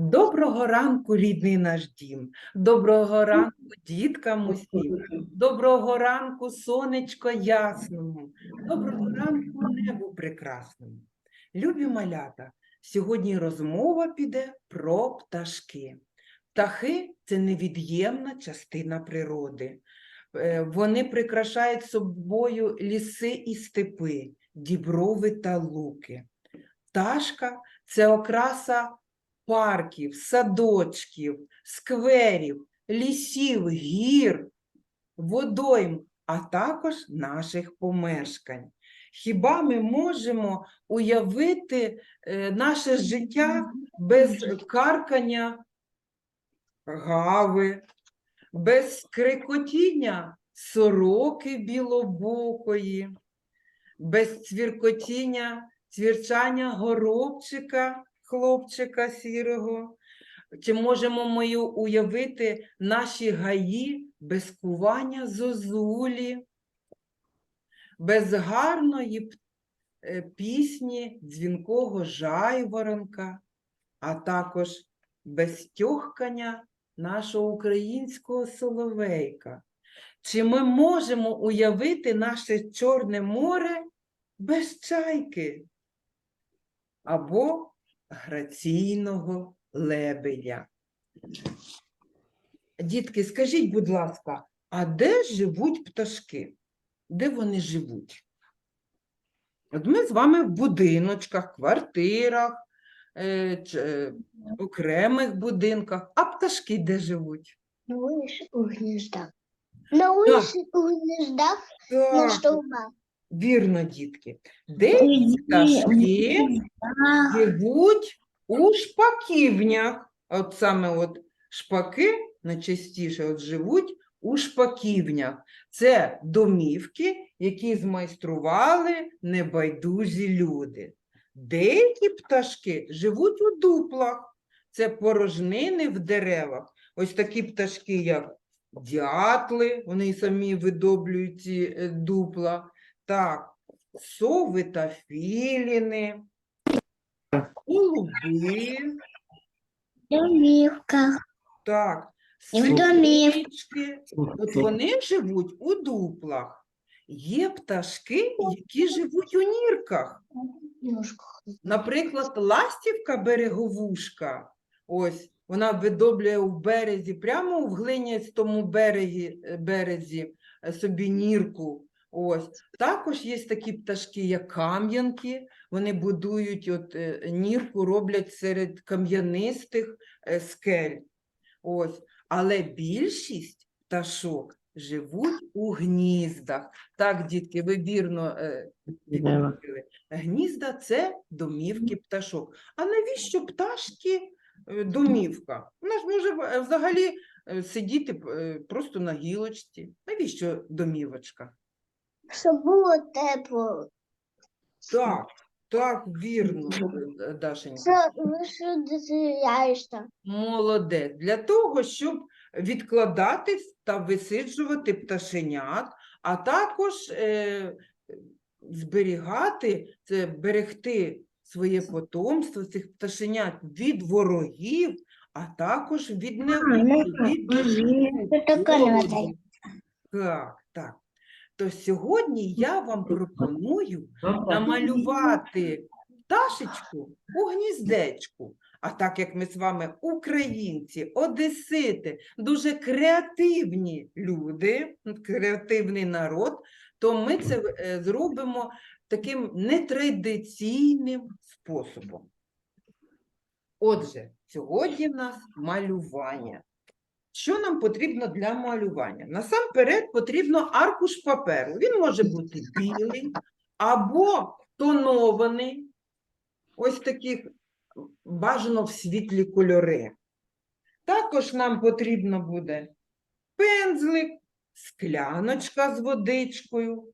Доброго ранку, рідний наш дім. Доброго ранку, діткам усім. Доброго ранку, сонечко ясному. Доброго ранку, небу прекрасному. Любі малята, сьогодні розмова піде про пташки. Птахи це невід'ємна частина природи. Е, Вони прикрашають собою ліси і степи, діброви та луки. Пташка це окраса парків, садочків, скверів, лісів, гір, водойм, а також наших помешкань. Хіба ми можемо уявити е, наше життя без каркання гави, без крикотіння сороки білобокої, без цвіркотіння, цвірчання горобчика, хлопчика сірого? Чи можемо ми уявити наші гаї без кування зозулі, без гарної е, пісні дзвінкого жайворонка, а також без тьохкання нашого українського соловейка? Чи ми можемо уявити наше Чорне море без чайки або граційного лебедя? Дітки, скажіть, будь ласка, а де живуть пташки? Де вони живуть? От ми з вами в будиночках, квартирах, е, ч- е, окремих будинках, а пташки де живуть? На улице у гнездах. На улице у гнездах на Так, столбах. Вірно, дітки. Деякі пташки живуть у шпаківнях. От саме от шпаки найчастіше от живуть у шпаківнях. Це домівки, які змайстрували небайдужі люди. Деякі пташки живуть у дуплах. Це порожнини в деревах. Ось такі пташки, як дятли, вони самі видоблюють ці е, дупла. Так, сови та філіни, голуби, Домівка. так, І в домів. синички. От вони живуть у дуплах. Є пташки, які живуть у нірках. Наприклад, ластівка береговушка. Ось вона видоблює в березі, прямо в глиністому березі, березі е, собі нірку. Ось також є такі пташки, як кам'янки. Вони будують от е, нірку, роблять серед кам'янистих е, скель. Ось, але більшість пташок живуть у гніздах. Так, дітки, ви вірно е, відповіли. Гнізда це домівки пташок. А навіщо пташки домівка? Вона ж може взагалі сидіти просто на гілочці. Навіщо домівочка? Щоб було тепло. Так, так, вірно, Дашенька. Що, ну, дозволяєшся? Молодець. Для того, щоб відкладати та висиджувати пташенят, а також е, зберігати, це берегти своє потомство цих пташенят від ворогів, а також від від Це така холоду. вода. Так, так. То сьогодні я вам пропоную намалювати пташечку у гніздечку. А так як ми з вами українці, одесити, дуже креативні люди, креативний народ, то ми це е, зробимо таким нетрадиційним способом. Отже, сьогодні в нас малювання. Що нам потрібно для малювання? Насамперед потрібно аркуш паперу. Він може бути білий або тонований, ось таких бажано в світлі кольори. Також нам потрібно буде пензлик, скляночка з водичкою,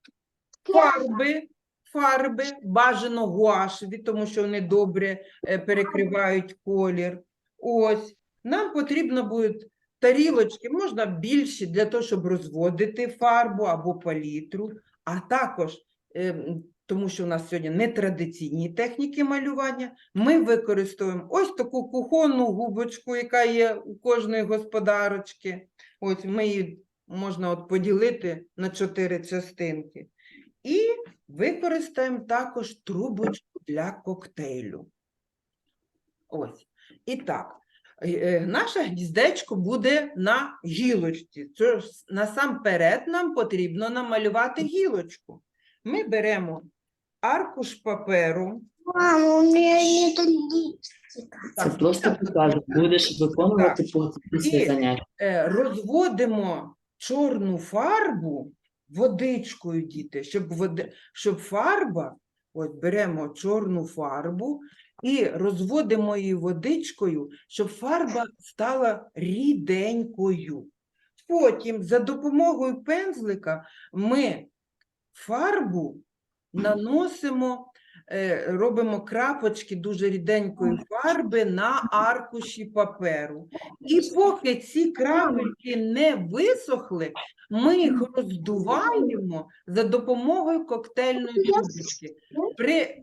фарби, фарби, бажано гуашеві, тому що вони добре е, перекривають колір. Ось, нам потрібно будуть тарілочки, можна більші для того, щоб розводити фарбу або палітру, а також ем, тому що у нас сьогодні нетрадиційні техніки малювання, ми використовуємо ось таку кухонну губочку, яка є у кожної господарочки. Ось ми її можна от поділити на чотири частинки. І використаємо також трубочку для коктейлю. Ось. І так, наше гніздечко буде на гілочці. Це насамперед нам потрібно намалювати гілочку. Ми беремо аркуш паперу. Мама, у меня нет листика. Це просто покажу. Будеш виконувати після заняття. е, розводимо чорну фарбу водичкою, діти, щоб, води, щоб фарба, от беремо чорну фарбу і розводимо її водичкою, щоб фарба стала ріденькою. Потім за допомогою пензлика ми фарбу наносимо, робимо крапочки дуже ріденької фарби на аркуші паперу. І поки ці крапельки не висохли, ми їх роздуваємо за допомогою коктейльної трубочки. При,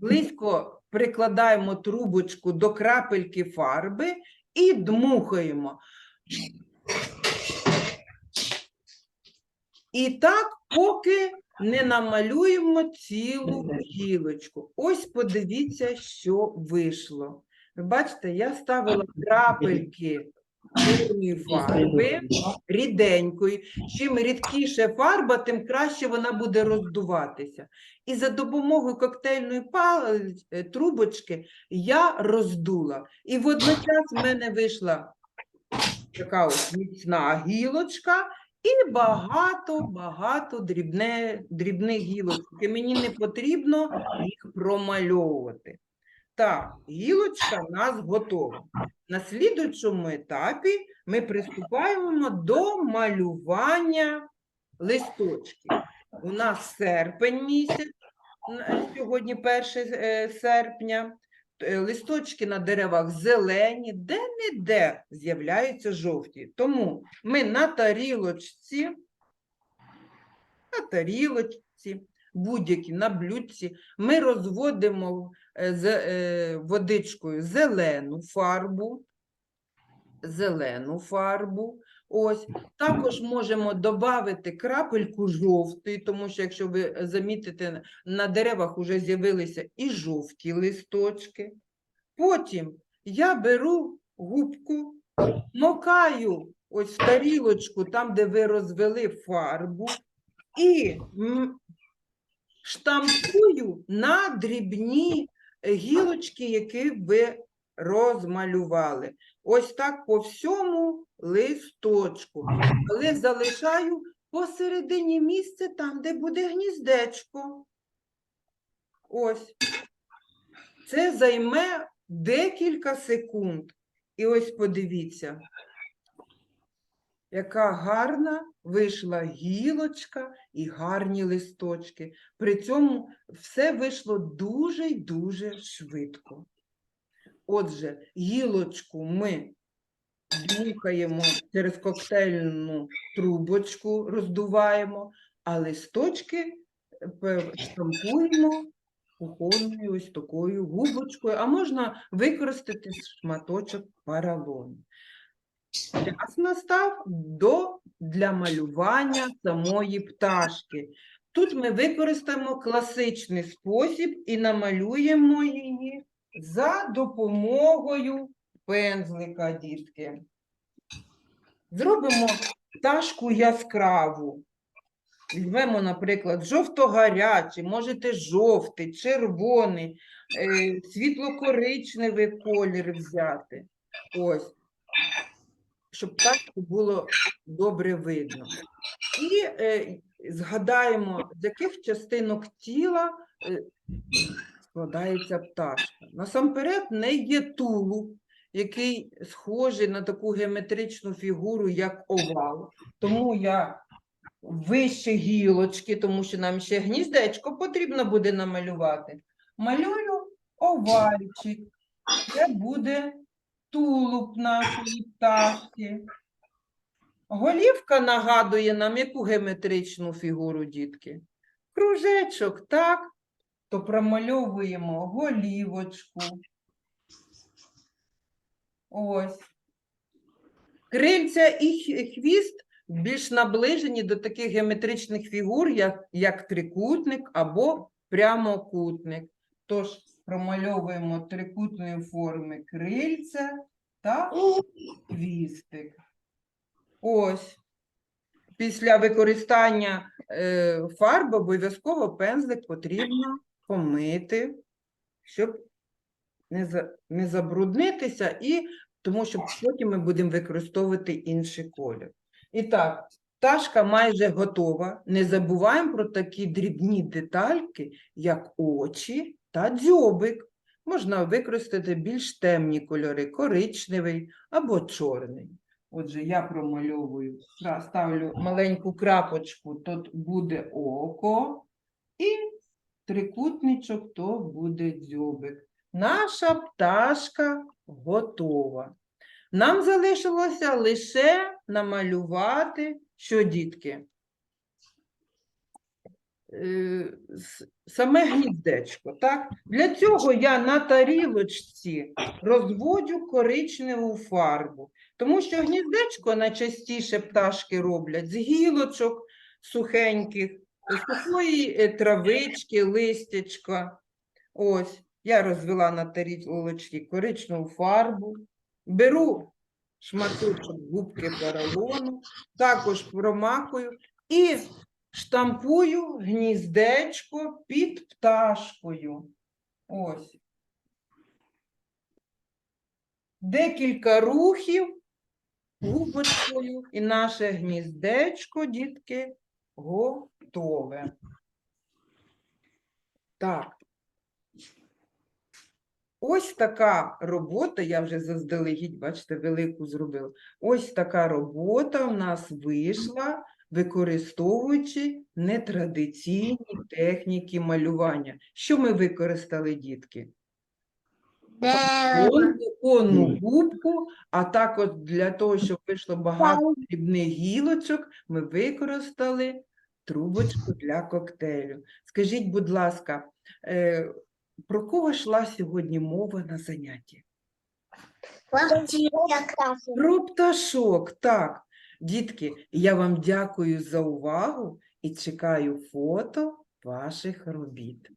близько прикладаємо трубочку до крапельки фарби і дмухаємо. І так, поки не намалюємо цілу гілочку. Ось подивіться, що вийшло. Ви бачите, я ставила крапельки чорної фарби ріденької. Чим рідкіше фарба, тим краще вона буде роздуватися. І за допомогою коктейльної е, трубочки я роздула. І водночас в мене вийшла така ось міцна гілочка і багато-багато дрібне, дрібних гілочок. І мені не потрібно їх промальовувати. Так, гілочка в нас готова. На слідуючому етапі ми приступаємо до малювання листочків. У нас серпень місяць, сьогодні 1 серпня. Е, Листочки на деревах зелені, де-не-де з'являються жовті. Тому ми на тарілочці, на тарілочці, будь-які на блюдці, ми розводимо е, з е, водичкою зелену фарбу, зелену фарбу. Ось також можемо додати крапельку жовтої, тому що, якщо ви замітите, на деревах вже з'явилися і жовті листочки. Потім я беру губку, макаю ось в тарілочку, там, де ви розвели фарбу, і штампую на дрібні гілочки, які ви розмалювали. Ось так по всьому листочку. Але залишаю посередині місце там, де буде гніздечко. Ось. Це займе декілька секунд. І ось подивіться, яка гарна вийшла гілочка і гарні листочки. При цьому все вийшло дуже й дуже швидко. Отже, гілочку ми дмухаємо через коктейльну трубочку, роздуваємо, а листочки е, штампуємо кухонною ось такою губочкою, а можна використати шматочок паралону. Час настав до, для малювання самої пташки. Тут ми використаємо класичний спосіб і намалюємо її за допомогою пензлика, дітки. Зробимо пташку яскраву. Візьмемо, наприклад, жовто-гарячий, можете жовтий, червоний, е, світло-коричневий колір взяти. Ось, щоб пташку було добре видно. І е, згадаємо, з яких частинок тіла е, складається пташка. Насамперед, в неї є тулуб, який схожий на таку геометричну фігуру, як овал. Тому я вище гілочки, тому що нам ще гніздечко потрібно буде намалювати. Малюю овальчик. Це буде тулуб нашої пташки. Голівка нагадує нам яку геометричну фігуру, дітки? кружечок, так? То промальовуємо голівочку. Ось. Крильця і хвіст більш наближені до таких геометричних фігур, як, як трикутник або прямокутник. Тож промальовуємо трикутної форми крильця та хвістик. Ось. Після використання е, фарб обов'язково пензлик потрібно помити, щоб не, за, не забруднитися, і тому що потім ми будемо використовувати інший колір. І так, пташка майже готова. Не забуваємо про такі дрібні детальки, як очі та дзьобик. Можна використати більш темні кольори, коричневий або чорний. Отже, я промальовую, ставлю маленьку крапочку, тут буде око, і трикутничок, то буде дзьобик. Наша пташка готова. Нам залишилося лише намалювати, що дітки? Е, Саме гніздечко, так? Для цього я на тарілочці розводжу коричневу фарбу, тому що гніздечко найчастіше пташки роблять з гілочок сухеньких, з сухої е, травички, листячка. Ось, я розвела на тарілочці коричневу фарбу, беру шматочок губки поролону, також промакую і штампую гніздечко під пташкою. Ось. Декілька рухів губочкою, і наше гніздечко, дітки, готове. Так. Ось така робота, я вже заздалегідь, бачите, велику зробила. Ось така робота в нас вийшла, використовуючи нетрадиційні техніки малювання. Що ми використали, дітки? Конну, конну губку, а також для того, щоб вийшло багато дрібних гілочок, ми використали трубочку для коктейлю. Скажіть, будь ласка, е, про кого йшла сьогодні мова на занятті? Про пташок, так. Дітки, я вам дякую за увагу і чекаю фото ваших робіт.